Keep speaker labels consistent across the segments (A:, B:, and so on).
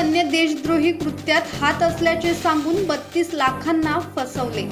A: अन्य देशद्रोही कृत्यात हात असल्याचे सांगून बत्तीस लाखांना फसवले.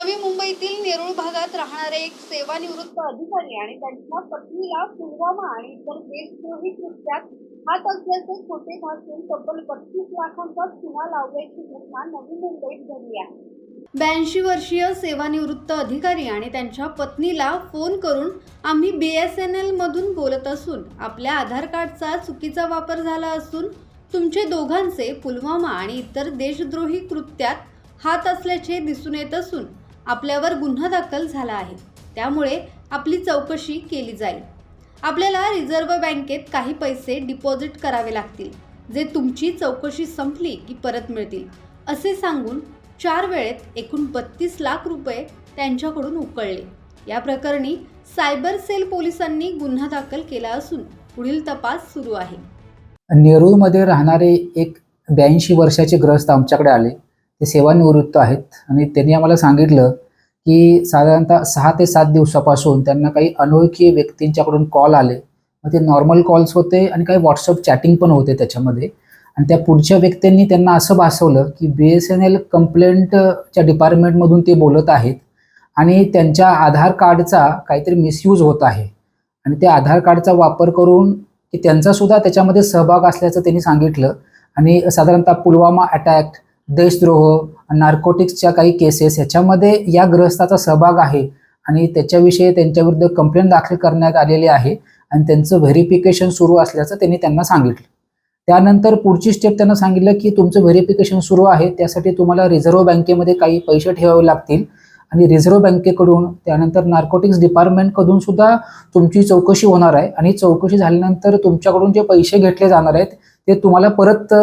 A: नवी मुंबईतील नेरूळ भागात राहणारे एक सेवानिवृत्त अधिकारी आणि त्यांच्या पत्नीला पुलवामा आणि इतर देशद्रोही कृत्यात हात असल्याचे खोटे भासून तब्बल बत्तीस लाखांचा चुना लावल्याची घटना नवी मुंबईत घडली आहे. ब्याऐंशी वर्षीय सेवानिवृत्त अधिकारी आणि त्यांच्या पत्नीला फोन करून आम्ही बी एस एन एलमधून बोलत असून आपल्या आधार कार्डचा चुकीचा वापर झाला असून तुमचे दोघांचे पुलवामा आणि इतर देशद्रोही कृत्यात हात असल्याचे दिसून येत असून आपल्यावर गुन्हा दाखल झाला आहे. त्यामुळे आपली चौकशी केली जाईल. आपल्याला रिझर्व्ह बँकेत काही पैसे डिपॉझिट करावे लागतील जे तुमची चौकशी संपली की परत मिळतील असे सांगून चार वेळेत एकूण बत्तीस लाख रुपये त्यांच्याकडून उकळले. या प्रकरणी सायबर सेल पोलिसांनी गुन्हा दाखल केला असून पुढील तपास सुरू आहे.
B: नेरूळमध्ये राहणारे एक ब्याऐंशी वर्षाचे ग्रस्त आमच्याकडे आले. ते सेवानिवृत्त आहेत आणि त्यांनी आम्हाला सांगितलं की साधारणतः सहा ते सात दिवसापासून त्यांना काही अनोळखी व्यक्तींच्याकडून कॉल आले. मग ते नॉर्मल कॉल्स होते आणि काही व्हॉट्सअप चॅटिंग पण होते त्याच्यामध्ये. आणि त्या पुढच्या व्यक्तींनी त्यांना असं भासवलं की बी एस एन एल कंप्लेंटच्या डिपार्टमेंटमधून ते बोलत आहेत आणि त्यांच्या आधार कार्डचा काहीतरी मिसयूज होत आहे. आणि त्या आधार कार्डचा वापर करून की त्यांचासुद्धा त्याच्यामध्ये सहभाग असल्याचं त्यांनी सांगितलं. आणि साधारणतः पुलवामा अटॅक देशद्रोह नार्कोटिक्सच्या काही केसेस ह्याच्यामध्ये या ग्रस्ताचा सहभाग आहे. आणि त्याच्याविषयी त्यांच्याविरुद्ध कंप्लेंट दाखल करण्यात आलेली आहे. आणि त्यांचं व्हेरिफिकेशन सुरू असल्याचं त्यांनी त्यांना सांगितलं. त्यानंतर पुढची स्टेप त्यांना सांगितलं की तुमचं व्हेरिफिकेशन सुरू आहे त्यासाठी तुम्हाला रिझर्व्ह बँकेमध्ये काही पैसे ठेवावे लागतील. आणि रिझर्व्ह बँकेकडून त्यानंतर नार्कोटिक्स डिपार्टमेंटकडून सुद्धा तुमची चौकशी होणार आहे. आणि चौकशी झाल्यानंतर तुमच्याकडून जे पैसे घेतले जाणार आहेत ते तुम्हाला परत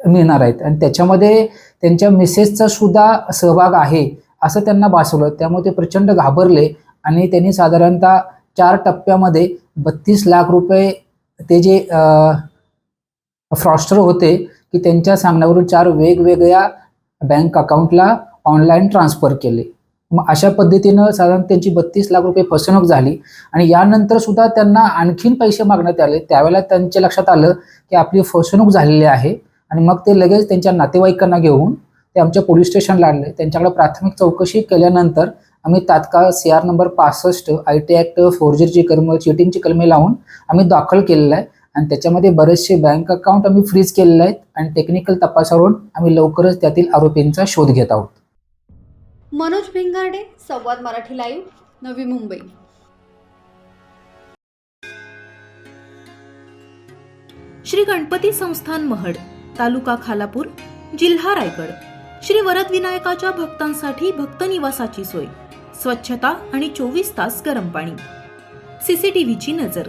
B: मिळणार आहेत. आणि त्याच्यामध्ये त्यांच्या मिसेसचा सुद्धा सहभाग आहे असं त्यांना भासवलं. त्यामुळे ते प्रचंड घाबरले आणि त्यांनी साधारणतः चार टप्प्यामध्ये बत्तीस लाख रुपये ते जे फ्रॉस्टर होते की त्यांच्या सांगण्यावरून चार वेगवेगळ्या बँक अकाउंटला ऑनलाईन ट्रान्सफर केले. मग अशा पद्धतीनं साधारण त्यांची बत्तीस लाख रुपये फसवणूक झाली आणि यानंतर सुद्धा त्यांना आणखीन पैसे मागण्यात आले. त्यावेळेला त्यांच्या लक्षात आलं की आपली फसवणूक झालेली आहे आणि मग ते लगेच त्यांच्या नातेवाईकांना घेऊन ते आमच्या पोलीस स्टेशनला आणले. त्यांच्याकडे प्राथमिक चौकशी केल्यानंतर आम्ही तात्काळ सी आर नंबर पासष्ट आय टी ॲक्ट फोर जीची कलम चिटिंगची कलमे लावून आम्ही दाखल केलेलं आहे. आणि त्याच्यामध्ये बरेचसे बँक अकाउंट आम्ही फ्रीज केलेले आहेत आणि टेक्निकल तपासावरून आम्ही लवकरच त्यातील आरोपींचा शोध घेत आहोत.
A: मनोज भिंगारडे संवाद मराठी लाईव्ह नवी मुंबई.
C: श्री गणपती संस्थान महड तालुका खालापूर जिल्हा रायगड. श्री वरद विनायकाच्या भक्तांसाठी भक्त निवासाची सोय स्वच्छता आणि चोवीस तास गरम पाणी. सीसीटीव्हीची नजर.